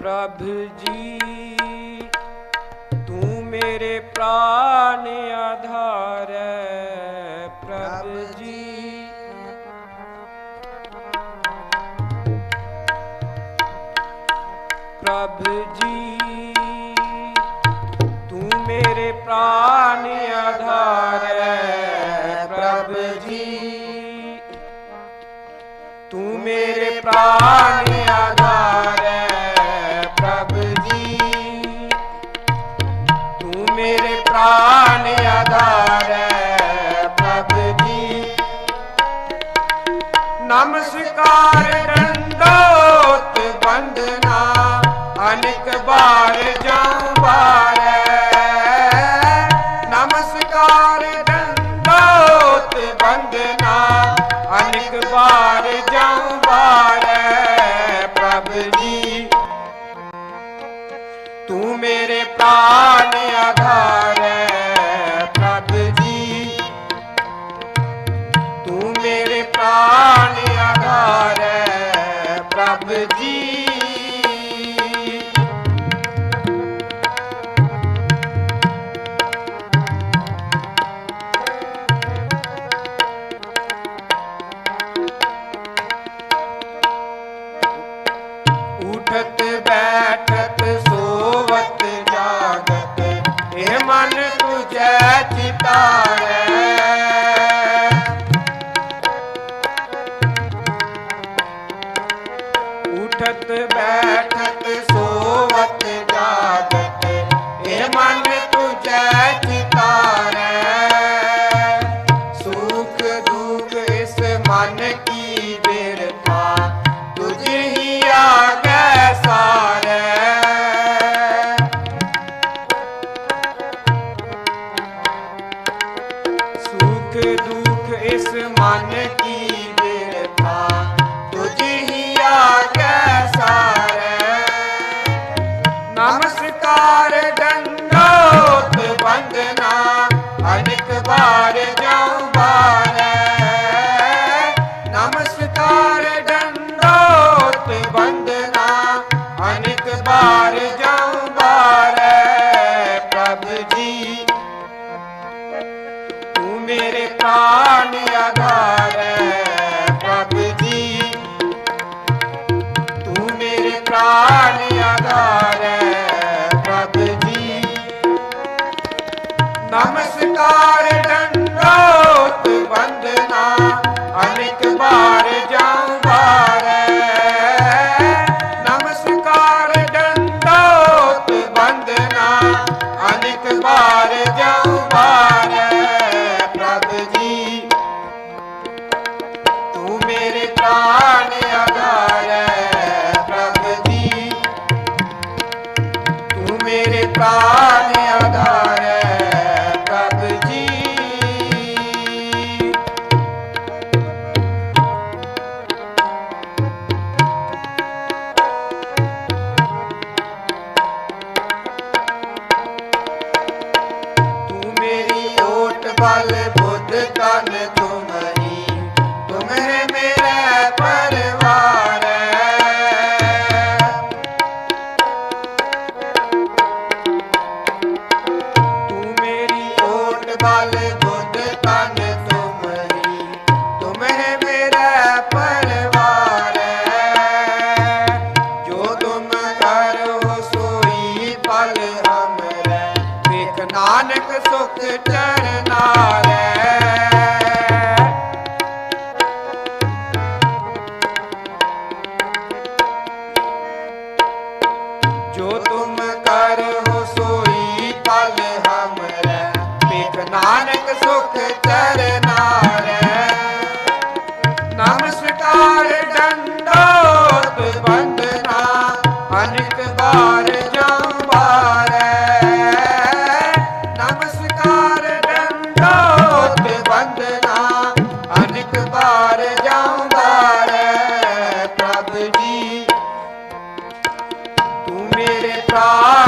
ਪ੍ਰਭ ਜੀ ਤੂੰ ਮੇਰੇ ਪ੍ਰਾਨ ਆਧਾਰ ਹੈ ਪ੍ਰਭ ਜੀ। ਪ੍ਰਭ ਜੀ ਤੂੰ ਮੇਰੇ ਪ੍ਰਾਨ ਆਧਾਰ ਹੈ ਪ੍ਰਭ ਜੀ। ਤੂੰ ਮੇਰੇ ਪ੍ਰਾਨ ਨਮਸਕਾਰ ਡੰਡੋਤ ਬੰਦਨਾ ਅਨੇਕ ਬਾਰ ਜਾਉ ਬਾਰੈ ਨਮਸਕਾਰ ਡੰਡੋਤ ਬੰਦਨਾ ਅਨੇਕ ਬਾਰ ਜਾਉ ਬਾਰੈ ਪ੍ਰਭ ਜੀ, ਤੂੰ ਮੇਰੇ ਪ੍ਰਾਨ ਆਧਾਰ ਪ੍ਰਭ ਜੀ। ਉਠਤ ਬੈਠਤ ਸੋਵਤ ਜਾਗਤ ਇਹ ਮਨ ਤੁਝੈ ਚਿਤਾਰੈ ਨਮਸਕਾਰ ਡੰਡੋਤ ਬੰਦਨਾ ਅਨਿਕ ਬਾਰੇ ਪ੍ਰਾਨ ਆਧਾਰ ਪ੍ਰਭ ਜੀ। ਤੂੰ ਮੇਰੇ ਪ੍ਰਾਨ ਆਧਾਰ ਹੈ ਪ੍ਰਭ ਜੀ। ਨਮਸਕਾਰ ਤੂੰ ਮੇਰੇ ਪ੍ਰਾਨ ਨਾਨਕ ਸੁਖ ਚਰਨਾਰੇ ਜੋ ਤੁਮ ਕਰੋ ਸੋਈ ਪਲ ਹਮਰੇ ਵੇਖ ਨਾਨਕ ਸੁਖ ਚਰਨਾ ਮੇਰੇ